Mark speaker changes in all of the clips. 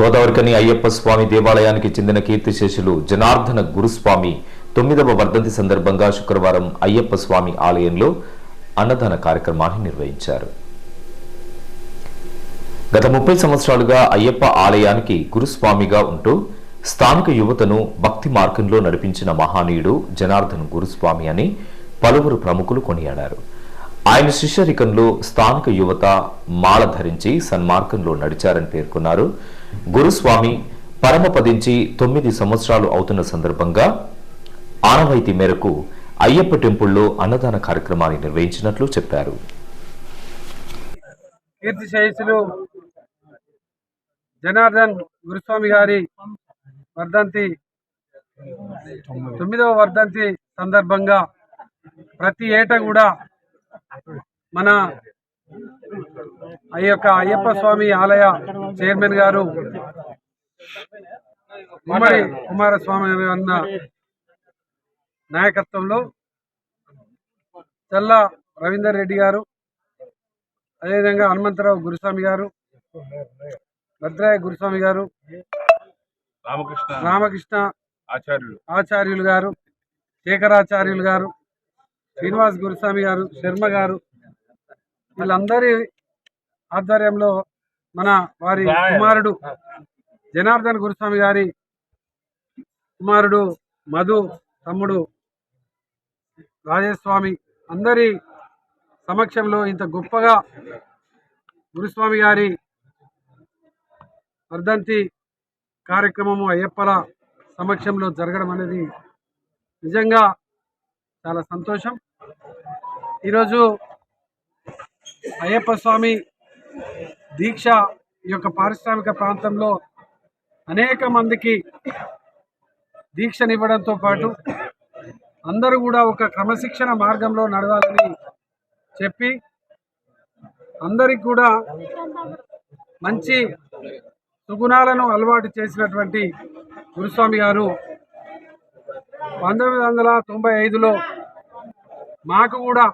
Speaker 1: గోదావరికని అయ్యప్ప స్వామి దేవాలయానికి చెందిన కీర్తిశేషులు జనార్దన గురుస్వామి తొమ్మిదవ వర్ధంతి సందర్భంగా శుక్రవారం అయ్యప్ప స్వామి ఆలయంలో అన్నదాన కార్యక్రమాన్ని నిర్వహించారు. గత ముప్పై సంవత్సరాలుగా అయ్యప్ప ఆలయానికి గురుస్వామిగా ఉంటూ స్థానిక యువతను భక్తి మార్గంలో నడిపించిన మహానీయుడు జనార్దన్ గురుస్వామి అని పలువురు ప్రముఖులు కొనియాడారు. ఆయన శిష్యరికంలో స్థానిక యువత మాల ధరించి సన్మార్గంలో నడిచారని పేర్కొన్నారు. గురుస్వామి పరమపదించి తొమ్మిది సంవత్సరాలు అవుతున్న సందర్భంగా ఆనవాయితీ మేరకు అయ్యప్ప టెంపుల్లో అన్నదాన కార్యక్రమాన్ని నిర్వహించినట్లు చెప్పారు.
Speaker 2: కీర్తి జనార్దన్ గురుస్వామి గారి వర్ధంతి తొమ్మిదవ వర్ధంతి సందర్భంగా ప్రతి ఏటా కూడా మన ఆ యొక్క అయ్యప్ప స్వామి ఆలయ చైర్మన్ గారు ఉమ్మడి కుమారస్వామి అన్న నాయకత్వంలో చల్ల రవీందర్ రెడ్డి గారు అదేవిధంగా హనుమంతరావు గురుస్వామి గారు భద్రాయ గురుస్వామి గారు
Speaker 3: రామకృష్ణ
Speaker 2: రామకృష్ణ
Speaker 3: ఆచార్యులు.
Speaker 2: ఆచార్యులు గారు శేఖరాచార్యులు గారు శ్రీనివాస్ గురుస్వామి గారు శర్మ గారు వీళ్ళందరి ఆధ్వర్యంలో మన వారి కుమారుడు జనార్దన్ గురుస్వామి గారి కుమారుడు మధు తమ్ముడు రాజేస్వామి అందరి సమక్షంలో ఇంత గొప్పగా గురుస్వామి గారి వర్ధంతి కార్యక్రమము అయ్యప్పల సమక్షంలో జరగడం అనేది నిజంగా చాలా సంతోషం. ఈరోజు అయ్యప్ప స్వామి దీక్ష ఈ యొక్క పారిశ్రామిక ప్రాంతంలో అనేక మందికి దీక్షనివ్వడంతో పాటు అందరూ కూడా ఒక క్రమశిక్షణ మార్గంలో నడవాలని చెప్పి అందరికి కూడా మంచి సుగుణాలను అలవాటు చేసినటువంటి గురుస్వామి గారు పంతొమ్మిది వందల తొంభై ఐదులో మాకు కూడా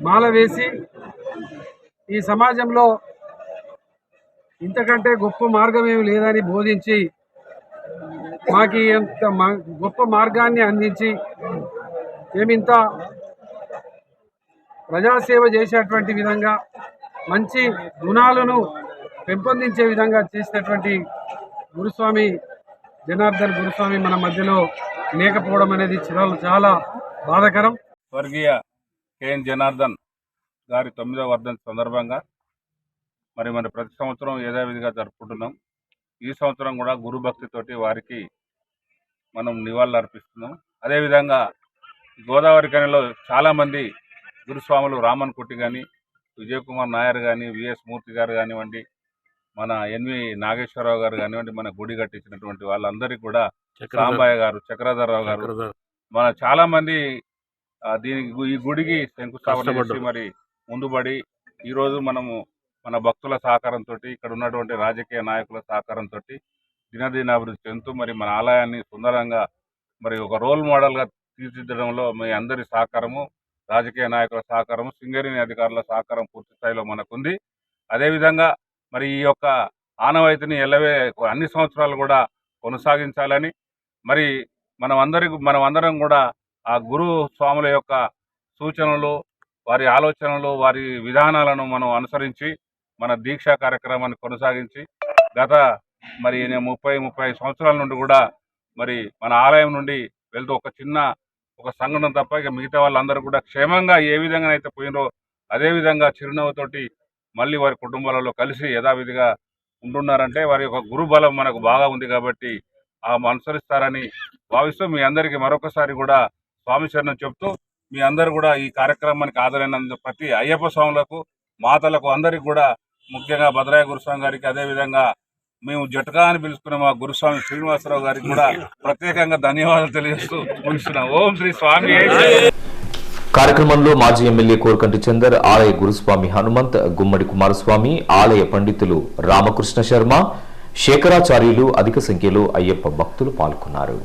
Speaker 2: మాల వేసి ఈ సమాజంలో ఇంతకంటే గొప్ప మార్గం ఏమి లేదని బోధించి మాకు ఎంత మా- గొప్ప మార్గాన్ని అందించి మేమింత ప్రజాసేవ చేసేటువంటి విధంగా మంచి గుణాలను పెంపొందించే విధంగా చేసినటువంటి గురుస్వామి జనార్దన్ గురుస్వామి మన మధ్యలో లేకపోవడం అనేది చాలా చాలా బాధాకరం.
Speaker 3: స్వర్గీయ కేఎన్ జనార్దన్ గారి తొమ్మిదవ వర్ధంతి సందర్భంగా మరి మరి ప్రతి సంవత్సరం యథావిధిగా జరుపుకుంటున్నాం. ఈ సంవత్సరం కూడా గురు భక్తితోటి వారికి మనం నివాళులు అర్పిస్తున్నాం. అదేవిధంగా గోదావరి కనిలో చాలామంది గురుస్వాములు రామన్ కుట్టి కానీ విజయ్ కుమార్ నాయర్ కానీ విఎస్ మూర్తి గారు కానివ్వండి మన ఎన్వి నాగేశ్వరరావు గారు కానివ్వండి మన గుడి కట్టించినటువంటి వాళ్ళందరికీ కూడా సాంబయ్య గారు చక్రధరరావు గారు. మన చాలా మంది దీనికి ఈ గుడికి శంకుస్థాపన మరి ముందుబడి ఈ రోజు మనము మన భక్తుల సహకారంతో ఇక్కడ ఉన్నటువంటి రాజకీయ నాయకుల సహకారంతో దినదినాభివృద్ధి చెందుతూ మరి మన ఆలయాన్ని సుందరంగా మరి ఒక రోల్ మోడల్గా తీర్చిదిద్దడంలో మీ అందరి సహకారము రాజకీయ నాయకుల సహకారము సింగరేణి అధికారుల సహకారం పూర్తి స్థాయిలో మనకుంది. అదేవిధంగా మరి ఈ యొక్క ఆనవాయితీని ఎల్లవే అన్ని సంవత్సరాలు కూడా కొనసాగించాలని మరి మనం అందరి మనం అందరం కూడా ఆ గురు స్వాముల యొక్క సూచనలు వారి ఆలోచనలు వారి విధానాలను మనం అనుసరించి మన దీక్షా కార్యక్రమాన్ని కొనసాగించి గత మరి ముప్పై ముప్పై సంవత్సరాల నుండి కూడా మరి మన ఆలయం నుండి వెళ్తూ ఒక చిన్న ఒక సంఘటన తప్ప ఇక మిగతా వాళ్ళందరూ కూడా క్షేమంగా ఏ విధంగా అయితే పోయినో అదేవిధంగా చిరునవ్వుతోటి మళ్ళీ వారి కుటుంబాలలో కలిసి యథావిధిగా ఉంటున్నారంటే వారి యొక్క గురుబలం మనకు బాగా ఉంది కాబట్టి అనుసరిస్తారని భావిస్తూ మీ అందరికీ మరొకసారి కూడా స్వామి చరణం చెప్తూ మీ అందరూ కూడా ఈ కార్యక్రమానికి హాజరైనందు ప్రతి అయ్యప్ప స్వాములకు మాతలకు అందరికి కూడా ముఖ్యంగా భద్రాయ గురుస్వామి గారికి అదేవిధంగా మేము జటకా అని పిలుచుకునే మా గురుస్వామి శ్రీనివాసరావు గారికి కూడా ప్రత్యేకంగా ధన్యవాదాలు తెలియజేస్తూ ముగిస్తున్నాం. ఓం శ్రీ స్వామి.
Speaker 1: కార్యక్రమంలో మాజీ ఎమ్మెల్యే కోరకంటి చందర్ ఆలయ గురుస్వామి హనుమంత్ గుమ్మడి కుమారస్వామి ఆలయ పండితులు రామకృష్ణ శర్మ శేఖరాచార్యులు అధిక సంఖ్యలో అయ్యప్ప భక్తులు పాల్గొన్నారు.